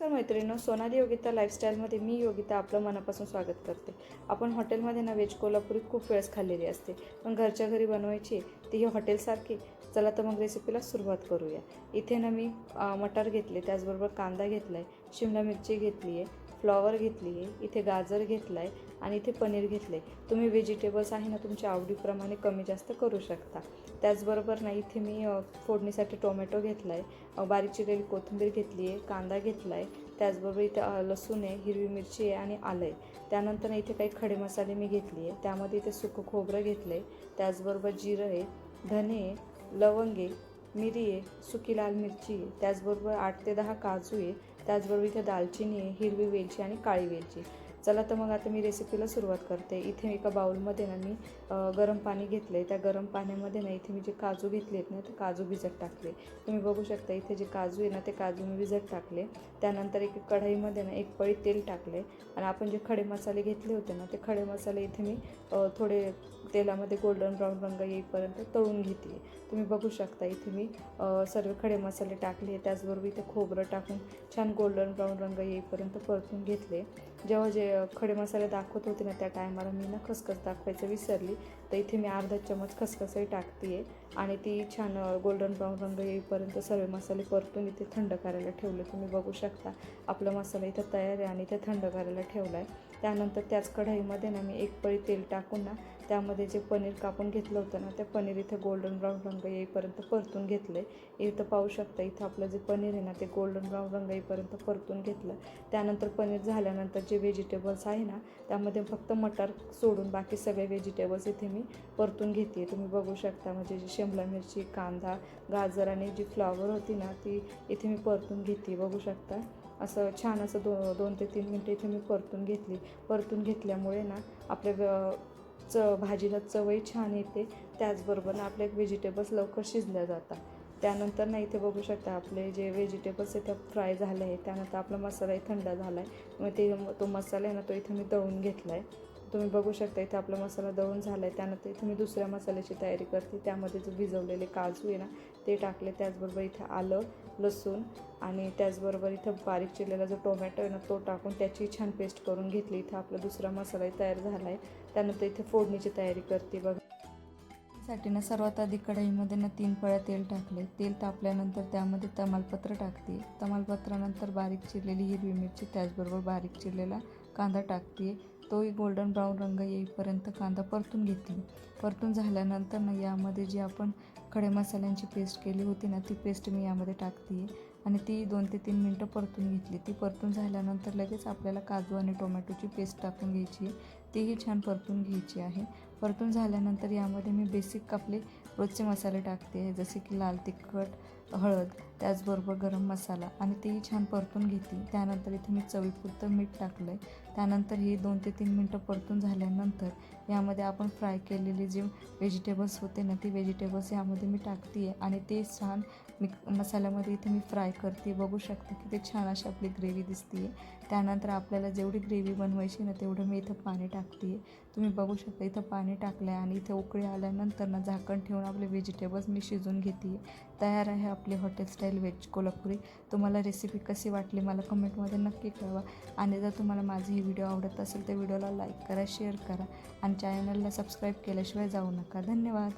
नमस्कार मैत्रिणींनो सोनाली योगिता लाईफस्टाईलमध्ये मी योगिता आपलं मनापासून स्वागत करते. आपण हॉटेलमध्ये ना व्हेज कोल्हापुरी खूप वेळेस खाल्लेली असते. पण घरच्या घरी बनवायची ती ही हॉटेलसारखी चला तर मग रेसिपीला सुरुवात करूया. इथे ना मी मटार घेतले त्याचबरोबर कांदा घेतला आहे शिमला मिरची घेतली आहे फ्लॉवर घेतली आहे इथे गाजर घेतला आहे आणि इथे पनीर घेतलं आहे तुम्ही व्हेजिटेबल्स आहे ना तुमच्या आवडीप्रमाणे कमी जास्त करू शकता. त्याचबरोबर ना इथे मी फोडणीसाठी टोमॅटो घेतला आहे बारीक चिरलेली कोथिंबीर घेतली आहे कांदा घेतला आहे त्याचबरोबर इथे लसूण आहे हिरवी मिरची आहे आणि आलं आहे त्यानंतर इथे काही खडे मसाले मी घेतली आहे त्यामध्ये इथे सुकं खोबरं घेतलं आहे त्याचबरोबर जिरं आहे धने लवंगे लवंग आहे मिरी आहे सुकी लाल मिरची आहे त्याचबरोबर आठ ते दहा काजू आहे त्याचबरोबर इथे दालचिनी आहे हिरवी वेलची आणि काळी वेलची चला तर मग आता मी रेसिपीला सुरुवात करते. इथे एका बाउलमध्ये ना मी गरम पाणी घेतलं आहे त्या गरम पाण्यामध्ये ना इथे मी जे काजू घेतले आहेत ना ते काजू भिजत टाकले. तुम्ही बघू शकता इथे जे काजू आहे ना ते काजू मी भिजत टाकले. त्यानंतर एक कढईमध्ये ना एक पळी तेल टाकले आणि आपण जे खडे मसाले घेतले होते ना ते खडे मसाले इथे मी थोडे तेलामध्ये गोल्डन ब्राऊन रंग येईपर्यंत तळून घेतले तुम्ही बघू शकता इथे मी सर्व खडे मसाले टाकले. त्याचबरोबर इथे खोबरं टाकून छान गोल्डन ब्राऊन रंग येईपर्यंत परतून घेतले. जेव्हा जे खडे मसाले दाखवत होते ना त्या टायमाला मी ना खसखस दाखवायचं विसरली. तर इथे मी अर्धा चमच खसखसही टाकते आहे आणि ती छान गोल्डन ब्राऊन रंग येईपर्यंत सर्व मसाले परतून इथे थंड करायला ठेवले. तुम्ही बघू शकता आपला मसाला इथं तयार आहे आणि इथे थंड करायला ठेवला आहे त्यानंतर त्याच कढाईमध्ये ना मी एक पळी तेल टाकून ना त्यामध्ये जे पनीर कापून घेतलं होतं ना ते पनीर इथे गोल्डन ब्राऊन रंग येईपर्यंत परतून घेतलं आहे इथं पाहू शकता इथं आपलं जे पनीर आहे ना ते गोल्डन ब्राऊन रंग येईपर्यंत परतून घेतलं. त्यानंतर पनीर झाल्यानंतर जे व्हेजिटेबल्स आहे ना त्यामध्ये फक्त मटार सोडून बाकी सगळे व्हेजिटेबल्स इथे मी परतून घेते तुम्ही बघू शकता म्हणजे जी शिमला मिरची कांदा गाजर आणि जी फ्लॉवर होती ना ती इथे मी परतून घेते बघू शकता असं छान असं दो दोन ते तीन मिनटं इथे मी परतून घेतली. परतून घेतल्यामुळे ना आपल्या च भाजीला चवही छान येते. त्याचबरोबर ना आपले व्हेजिटेबल्स लवकर शिजल्या जातात. त्यानंतर ना इथे बघू शकता आपले जे व्हेजिटेबल्स आहे ते फ्राय झाले आहे त्यानंतर आपला मसालाही थंड झाला आहे मग ते तो मसाला आहे ना तो इथे मी दळून घेतला आहे तुम्ही बघू शकता इथे आपला मसाला दळून झाला आहे त्यानंतर इथे मी दुसऱ्या मसाल्याची तयारी करते. त्यामध्ये जो भिजवलेले काजू आहे ना ते टाकले. त्याचबरोबर इथे आलं लसूण आणि त्याचबरोबर इथं बारीक चिरलेला जो टोमॅटो आहे ना तो टाकून त्याची छान पेस्ट करून घेतली. इथं आपला दुसरा मसालाही तयार झाला आहे त्यानंतर इथे फोडणीची तयारी करते बघा. साठी ना सर्वात आधी कढईमध्ये ना तीन पळ्या तेल टाकले. तेल तापल्यानंतर त्यामध्ये तमालपत्र टाकते. तमालपत्रानंतर बारीक चिरलेली हिरवी मिरची त्याचबरोबर बारीक चिरलेला कांदा टाकते. तोही गोल्डन ब्राऊन रंग येईपर्यंत कांदा परतून घेतली परतून झाल्यानंतर ना यामध्ये जी आपण खडे मसाल्यांची पेस्ट केली होती ना ती पेस्ट मी यामध्ये टाकते आणि ती दोन ते तीन मिनटं परतून घेतली. ती परतून झाल्यानंतर लगेच आपल्याला काजू आणि टोमॅटोची पेस्ट टाकून घ्यायची आहे. तीही छान परतून घ्यायची आहे. परतून झाल्यानंतर यामध्ये मी बेसिक आपले रोजचे मसाले टाकते. आहे जसे की लाल तिखट हळद त्याचबरोबर गरम मसाला आणि तेही छान परतून घेते. त्यानंतर इथे मी चवीपुरतं मीठ टाकलं आहे त्यानंतर हे दोन ते तीन मिनटं परतून झाल्यानंतर यामध्ये आपण फ्राय केलेले जे व्हेजिटेबल्स होते ना ते व्हेजिटेबल्स यामध्ये मी टाकते आहे आणि ते छान मिक मसाल्यामध्ये इथे मी फ्राय करते बघू शकते की ते छान अशी आपली ग्रेव्ही दिसते आहे त्यानंतर आपल्याला जेवढी ग्रेव्ही बनवायची ना तेवढं मी इथं पाणी टाकते आहे तुम्ही बघू शकता इथं पाणी टाकलं आहे आणि इथे उकळी आल्यानंतर ना झाकण ठेवून आपले व्हेजिटेबल्स मी शिजून घेते तयार आहे आपली हॉटेल स्टाईल व्हेज कोल्हापुरी. तुम्हाला रेसिपी कशी वाटली मला कमेंटमध्ये नक्की कळवा. आणि जर तुम्हाला माझी ही व्हिडिओ आवडत असेल तर व्हिडिओला लाईक करा शेअर करा. आणि चॅनलला सबस्क्राईब केल्याशिवाय जाऊ नका. धन्यवाद.